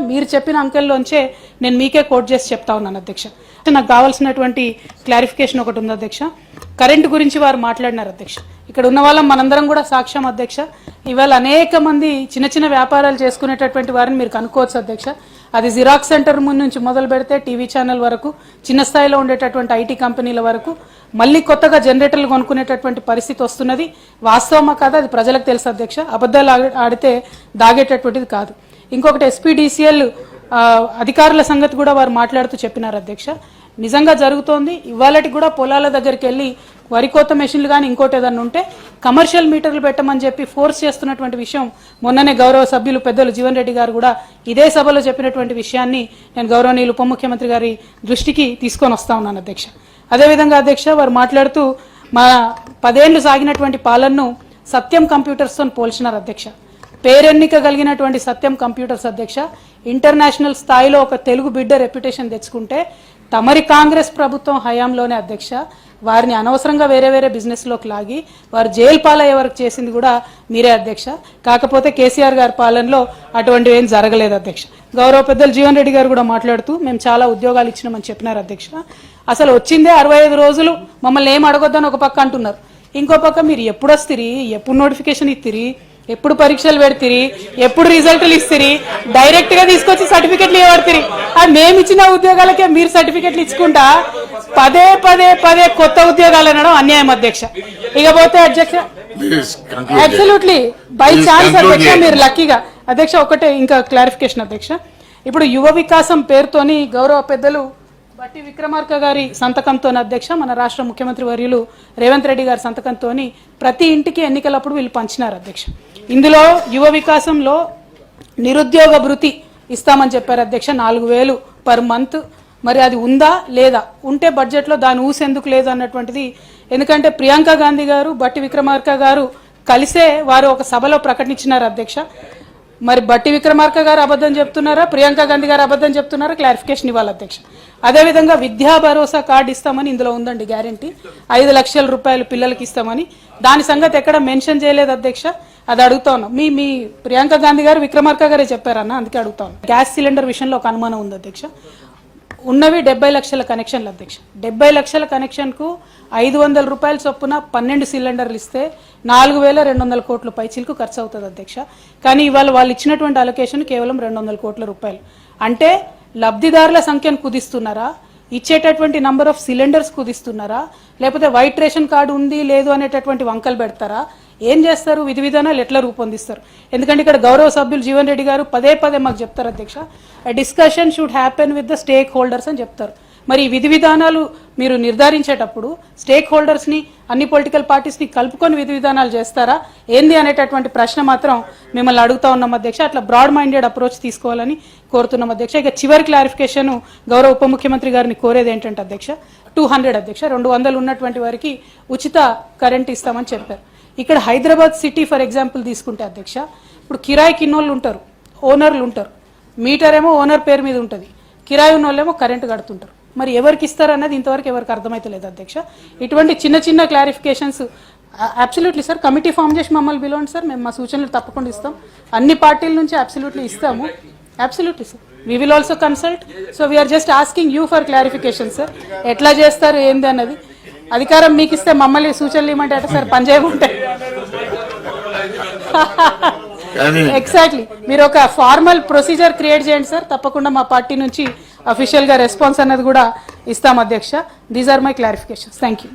మీరు చెప్పిన అంకెల్లోంచే నేను మీకే కోట్ చేసి చెప్తా ఉన్నాను అధ్యక్ష. నాకు కావాల్సినటువంటి క్లారిఫికేషన్ ఒకటి ఉంది అధ్యక్ష. కరెంటు గురించి వారు మాట్లాడినారు అధ్యక్ష. ఇక్కడ ఉన్న వాళ్ళం మనందరం కూడా సాక్ష్యం అధ్యక్ష. ఇవాళ అనేక మంది చిన్న చిన్న వ్యాపారాలు చేసుకునేటటువంటి వారిని మీరు కనుక్కోవచ్చు అధ్యక్ష. అది జిరాక్స్ సెంటర్ ముందు నుంచి మొదలు పెడితే టీవీ ఛానల్ వరకు చిన్న స్థాయిలో ఉండేటటువంటి ఐటీ కంపెనీల వరకు మళ్ళీ కొత్తగా జనరేటర్లు కొనుక్కునేటటువంటి పరిస్థితి వస్తున్నది. వాస్తవమా కాదు? అది ప్రజలకు తెలుసు అధ్యక్ష. అబద్ధాలు ఆడితే దాగేటటువంటిది కాదు. ఇంకొకటి ఎస్పీడీసీఎల్ అధికారుల సంగతి కూడా వారు మాట్లాడుతూ చెప్పినారు అధ్యక్ష. నిజంగా జరుగుతోంది. ఇవాళటి కూడా పొలాల దగ్గరికి వెళ్ళి వరి కోత మెషిన్లు కానీ ఇంకోటి ఏదన్నా ఉంటే కమర్షియల్ మీటర్లు పెట్టమని చెప్పి ఫోర్స్ చేస్తున్నటువంటి విషయం మొన్ననే గౌరవ సభ్యులు పెద్దలు జీవన్ రెడ్డి గారు కూడా ఇదే సభలో చెప్పినటువంటి విషయాన్ని నేను గౌరవనీయులు ఉప ముఖ్యమంత్రి గారి దృష్టికి తీసుకొని వస్తా ఉన్నాను అధ్యక్ష. అదేవిధంగా అధ్యక్ష వారు మాట్లాడుతూ మా పదేళ్ళు సాగినటువంటి పాలనను సత్యం కంప్యూటర్స్తో పోల్చినారు అధ్యక్ష. పేరెన్నిక కలిగినటువంటి సత్యం కంప్యూటర్స్ అధ్యక్ష ఇంటర్నేషనల్ స్థాయిలో ఒక తెలుగు బిడ్డ రెప్యుటేషన్ తెచ్చుకుంటే తమరి కాంగ్రెస్ ప్రభుత్వం హయాంలోనే అధ్యక్ష వారిని అనవసరంగా వేరే వేరే బిజినెస్లోకి లాగి వారు జైలు పాలయ్యే వరకు చేసింది కూడా మీరే అధ్యక్ష. కాకపోతే కేసీఆర్ గారి పాలనలో అటువంటివి ఏం జరగలేదు అధ్యక్ష. గౌరవ పెద్దలు జీవన్ రెడ్డి గారు కూడా మాట్లాడుతూ మేము చాలా ఉద్యోగాలు ఇచ్చినామని చెప్పినారు అధ్యక్ష. అసలు వచ్చిందే అరవై ఐదు రోజులు మమ్మల్ని ఏం అడగొద్దని ఒక పక్క అంటున్నారు. ఇంకో పక్క మీరు ఎప్పుడు వస్తుంది ఎప్పుడు నోటిఫికేషన్ ఇస్తుంది ఎప్పుడు పరీక్షలు పెడతారు? ఎప్పుడు రిజల్ట్లు ఇస్తారు? డైరెక్ట్గా తీసుకొచ్చి సర్టిఫికెట్లు ఇవ్వడతారు అది మేము ఇచ్చిన ఉద్యోగాలకే మీరు సర్టిఫికెట్లు ఇచ్చుకుంటా పదే పదే పదే కొత్త ఉద్యోగాలు అనడం అన్యాయం అధ్యక్ష. ఇకపోతే అధ్యక్ష అబ్సల్యూట్లీ బై ఛాన్స్ అధ్యక్ష. మీరు లక్కీగా అధ్యక్ష ఒకటే ఇంకా క్లారిఫికేషన్ అధ్యక్ష. ఇప్పుడు యువ వికాసం పేరుతోని గౌరవ పెద్దలు బట్టి విక్రమార్క గారి సంతకంతో అధ్యక్ష మన రాష్ట్ర ముఖ్యమంత్రి వర్యులు రేవంత్ రెడ్డి గారి సంతకంతో ప్రతి ఇంటికి ఎన్నికలప్పుడు వీళ్ళు పంచినారు అధ్యక్ష. ఇందులో యువ వికాసంలో నిరుద్యోగ భృతి ఇస్తామని చెప్పారు అధ్యక్ష నాలుగు వేలు పర్ మంత్ మరి అది ఉందా లేదా? ఉంటే బడ్జెట్లో దాని ఊసెందుకు లేదు అన్నటువంటిది. ఎందుకంటే ప్రియాంక గాంధీ గారు బట్టి విక్రమార్క గారు కలిసే వారు ఒక సభలో ప్రకటించినారు అధ్యక్ష. మరి బట్టి విక్రమార్క గారు అబద్ధం చెప్తున్నారా? ప్రియాంక గాంధీ గారు అబద్ధం చెప్తున్నారా? క్లారిఫికేషన్ ఇవ్వాలి అధ్యక్ష. అదేవిధంగా విద్యా భరోసా కార్డు ఇస్తామని ఇందులో ఉందండి గ్యారంటీ. ఐదు లక్షల రూపాయలు పిల్లలకి ఇస్తామని. దాని సంగతి ఎక్కడ మెన్షన్ చేయలేదు అధ్యక్ష. అది అడుగుతా ఉన్నాం. మీ మీ ప్రియాంక గాంధీ గారు విక్రమార్క గారే చెప్పారన్న అందుకే అడుగుతా ఉన్నాం. గ్యాస్ సిలిండర్ విషయంలో ఒక అనుమానం ఉంది అధ్యక్ష. ఉన్నవి డెబ్బై లక్షల కనెక్షన్లు అధ్యక్ష. డెబ్బై లక్షల కనెక్షన్కు ఐదు వందల రూపాయల చొప్పున పన్నెండు సిలిండర్లు ఇస్తే నాలుగు వేల రెండు వందల కోట్ల పైచీలకు ఖర్చు అవుతుంది అధ్యక్ష. కానీ ఇవాళ వాళ్ళు ఇచ్చినటువంటి అలొకేషన్ కేవలం రెండు వందల కోట్ల రూపాయలు. అంటే లబ్ధిదారుల సంఖ్యను కుదిస్తున్నారా? ఇచ్చేటటువంటి నంబర్ ఆఫ్ సిలిండర్స్ కుదిస్తున్నారా? లేకపోతే వైట్ రేషన్ కార్డు ఉంది లేదు అనేటటువంటి వంకలు పెడతారా? ఏం చేస్తారు? విధి విధానాలు ఎట్లా రూపొందిస్తారు? ఎందుకంటే ఇక్కడ గౌరవ సభ్యులు జీవన్ రెడ్డి గారు పదే పదే మాకు చెప్తారు అధ్యక్ష. Discussion should happen with the stakeholders అని చెప్తారు. మరి విధి విధానాలు మీరు నిర్ధారించేటప్పుడు స్టేక్ హోల్డర్స్ని అన్ని పొలిటికల్ పార్టీస్ని కలుపుకొని విధి విధానాలు చేస్తారా? ఏంది అనేటటువంటి ప్రశ్న మాత్రం మిమ్మల్ని అడుగుతా ఉన్నాం అధ్యక్ష. అట్లా బ్రాడ్ మైండెడ్ అప్రోచ్ తీసుకోవాలని కోరుతున్నాం అధ్యక్ష. ఇక చివరి క్లారిఫికేషన్ గౌరవ ఉప ముఖ్యమంత్రి గారిని కోరేది ఏంటంటే అధ్యక్ష టూ హండ్రెడ్ అధ్యక్ష రెండు వందలు ఉన్నటువంటి వారికి ఉచిత కరెంట్ ఇస్తామని చెప్పారు. ఇక్కడ హైదరాబాద్ సిటీ ఫర్ ఎగ్జాంపుల్ తీసుకుంటే అధ్యక్ష ఇప్పుడు కిరాయి కిన్నోళ్ళు ఉంటారు ఓనర్లు ఉంటారు. మీటర్ ఏమో ఓనర్ పేరు మీద ఉంటుంది. కిరాయి ఉన్న వాళ్ళేమో కరెంటు కడుతుంటారు. మరి ఎవరికి ఇస్తారు అన్నది ఇంతవరకు ఎవరికి అర్థమైతలేదు అధ్యక్ష. ఇటువంటి చిన్న చిన్న clarifications absolutely sir committee form చేసి మమ్మల్ని పిలవండి సార్ మేము మా సూచనలు తప్పకుండా ఇస్తాం. అన్ని పార్టీల నుంచి అబ్సల్యూట్లీ ఇస్తాము. Absolutely sir we will also consult so we are just asking you for clarification sir ఎట్లా చేస్తారు ఏంది అన్నది. అధికారం మీకు ఇస్తే మమ్మల్ని సూచనలు ఇవ్వమంటే అట్లా సార్ పని చేయమంటే కానీ ఎగ్జాక్ట్లీ మీరు ఒక ఫార్మల్ ప్రొసీజర్ క్రియేట్ చేయండి సార్ తప్పకుండా మా పార్టీ నుంచి అఫీషియల్గా రెస్పాన్స్ అనేది కూడా ఇస్తాం అధ్యక్ష. These are my clarifications thank you